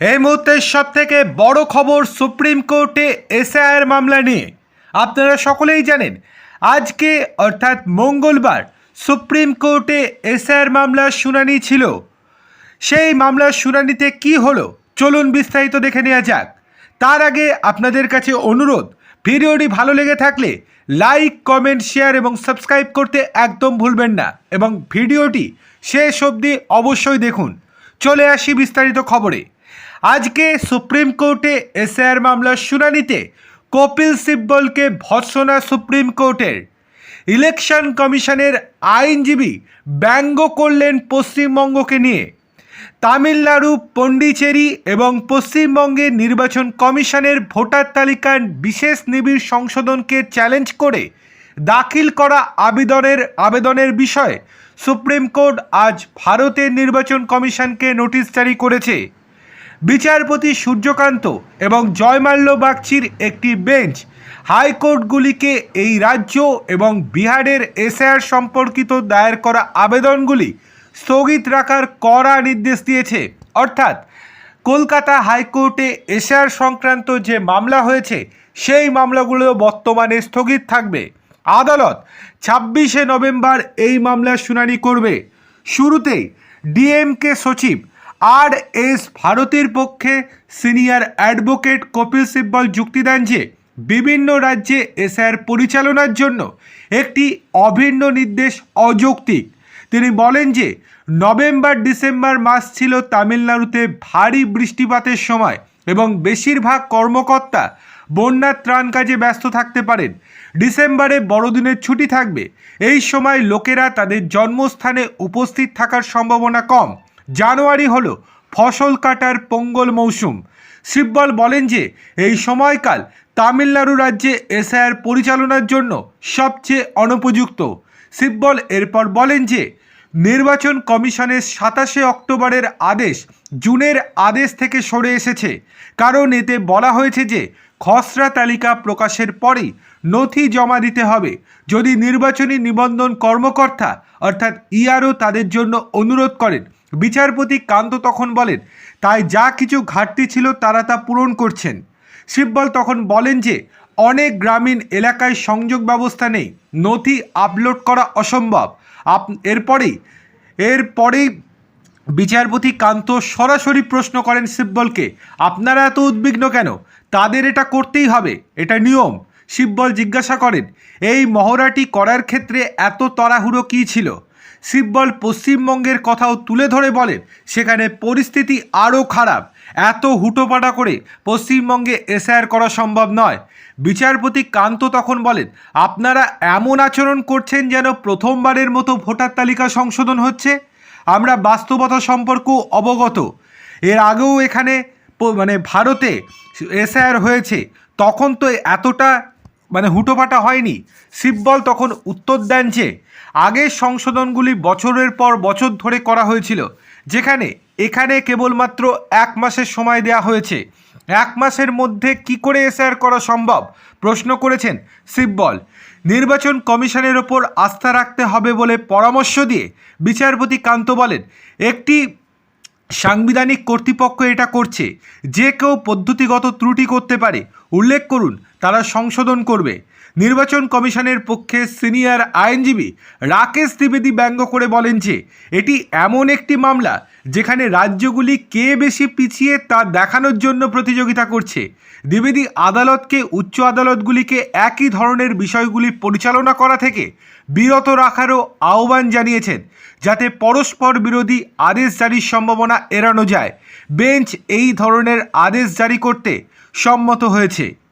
এই মুহূর্তের সব থেকে বড় খবর সুপ্রিম কোর্টে এসআইআর মামলা নিয়ে। আপনারা সকলেই জানেন, আজকে অর্থাৎ মঙ্গলবার সুপ্রিম কোর্টে এসআইআর মামলার শুনানি ছিল। সেই মামলার শুনানিতে কি হলো, চলুন বিস্তারিত দেখে নেওয়া যাক। তার আগে আপনাদের কাছে অনুরোধ, ভিডিওটি ভালো লেগে থাকলে লাইক, কমেন্ট, শেয়ার এবং সাবস্ক্রাইব করতে একদম ভুলবেন না এবং ভিডিওটি শেষ অবধি অবশ্যই দেখুন। চলে আসি বিস্তারিত খবরে। আজকে সুপ্রিম কোর্টে এসআইআর মামলার শুনানিতে কপিল সিব্বলকে ভৎসনা সুপ্রিম কোর্টের। ইলেকশন কমিশনের আইনজীবী ব্যঙ্গ করলেন পশ্চিমবঙ্গকে নিয়ে। তামিলনাড়ু পণ্ডিচেরি এবং পশ্চিমবঙ্গের নির্বাচন কমিশনের ভোটার তালিকার বিশেষ নিবিড় সংশোধনকে চ্যালেঞ্জ করে দাখিল করা আবেদনের আবেদনের বিষয়ে সুপ্রিম কোর্ট আজ ভারতের নির্বাচন কমিশনকে নোটিশ জারি করেছে। বিচারপতি সূর্যকান্ত এবং জয়মাল্য বাগচির একটি বেঞ্চ হাইকোর্টগুলিকে এই রাজ্য এবং বিহারের এসআর সম্পর্কিত দায়ের করা আবেদনগুলি স্থগিত রাখার কড়া নির্দেশ দিয়েছে। অর্থাৎ কলকাতা হাইকোর্টে এসআর সংক্রান্ত যে মামলা হয়েছে, সেই মামলাগুলো বর্তমানে স্থগিত থাকবে। আদালত ছাব্বিশে নভেম্বর এই মামলার শুনানি করবে। শুরুতেই ডিএমকে সচিব আর এস ভারতের পক্ষে সিনিয়র অ্যাডভোকেট কপিল সিব্বল যুক্তি দেন যে, বিভিন্ন রাজ্যে এসআর পরিচালনার জন্য একটি অভিন্ন নির্দেশ অযৌক্তিক। তিনি বলেন যে, নভেম্বর ডিসেম্বর মাস ছিল তামিলনাড়ুতে ভারী বৃষ্টিপাতের সময় এবং বেশিরভাগ কর্মকর্তা বন্যার ত্রাণ কাজে ব্যস্ত থাকতে পারেন। ডিসেম্বরে বড়দিনের ছুটি থাকবে। এই সময় লোকেরা তাদের জন্মস্থানে উপস্থিত থাকার সম্ভাবনা কম। জানুয়ারি হলো ফসল কাটার পঙ্গল মৌসুম। সিব্বল বলেন যে, এই সময়কাল তামিলনাড়ু রাজ্যে এসআইআর পরিচালনার জন্য সবচেয়ে অনুপযুক্ত। সিব্বল এরপর বলেন যে, নির্বাচন কমিশনের সাতাশে অক্টোবরের আদেশ জুনের আদেশ থেকে সরে এসেছে। কারণ এতে বলা হয়েছে যে, খসড়া তালিকা প্রকাশের পরেই নথি জমা দিতে হবে। যদি নির্বাচনী নিবন্ধন কর্মকর্তা অর্থাৎ ইআরও তাদের জন্য অনুরোধ করেন বিচারপতি কান্ত তখন বলেন, তাই যা কিছু ঘাটতি ছিল তারা তা পূরণ করছেন। শিববল তখন বলেন যে, অনেক গ্রামীণ এলাকায় সংযোগ ব্যবস্থা নেই, নথি আপলোড করা অসম্ভব। আপ, এরপরেই এরপরেই বিচারপতি কান্ত সরাসরি প্রশ্ন করেন শিববলকে, আপনারা এত উদ্বিগ্ন কেন? তাদের এটা করতেই হবে, এটা নিয়ম। শিববল জিজ্ঞাসা করেন, এই মহড়াটি করার ক্ষেত্রে এত তড়াহুড়ো কী ছিল? শিববল পশ্চিমবঙ্গের কথাও তুলে ধরে বলেন, সেখানে পরিস্থিতি আরও খারাপ। এত হুটোপাটা করে পশ্চিমবঙ্গে এসআইআর করা সম্ভব নয়। বিচারপতি কান্ত তখন বলেন, আপনারা এমন আচরণ করছেন যেন প্রথমবারের মতো ভোটার তালিকা সংশোধন হচ্ছে। আমরা বাস্তবতা সম্পর্কেও অবগত। এর আগেও এখানে মানে ভারতে এসআইআর হয়েছে। তখন তো এতটা মানে হুটোপাটা হয়নি। শিববল তখন উত্তর দেন যে, আগের সংশোধনগুলি বছরের পর বছর ধরে করা হয়েছিল, যেখানে এখানে কেবলমাত্র এক মাসের সময় দেওয়া হয়েছে। এক মাসের মধ্যে কি করে এসআর করা সম্ভব? প্রশ্ন করেছেন শিববল। নির্বাচন কমিশনের ওপর আস্থা রাখতে হবে বলে পরামর্শ দিয়ে বিচারপতি কান্ত বলেন, একটি সাংবিধানিক কর্তৃপক্ষ এটা করছে। যে কেউ পদ্ধতিগত ত্রুটি করতে পারে উল্লেখ করুন, তারা সংশোধন করবে। নির্বাচন কমিশনের পক্ষে সিনিয়র আইনজীবী রাকেশ দ্বিবেদী ব্যঙ্গ করে বলেন যে, এটি এমন একটি মামলা যেখানে রাজ্যগুলি কে বেশি পিছিয়ে তা দেখানোর জন্য প্রতিযোগিতা করছে। দ্বিবেদী আদালতকে উচ্চ আদালতগুলিকে একই ধরনের বিষয়গুলি পরিচালনা করা থেকে বিরত রাখারও আহ্বান জানিয়েছেন, যাতে পরস্পর বিরোধী আদেশ জারির সম্ভাবনা এড়ানো যায়। বেঞ্চ এই ধরনের আদেশ জারি করতে সম্মত হয়েছে।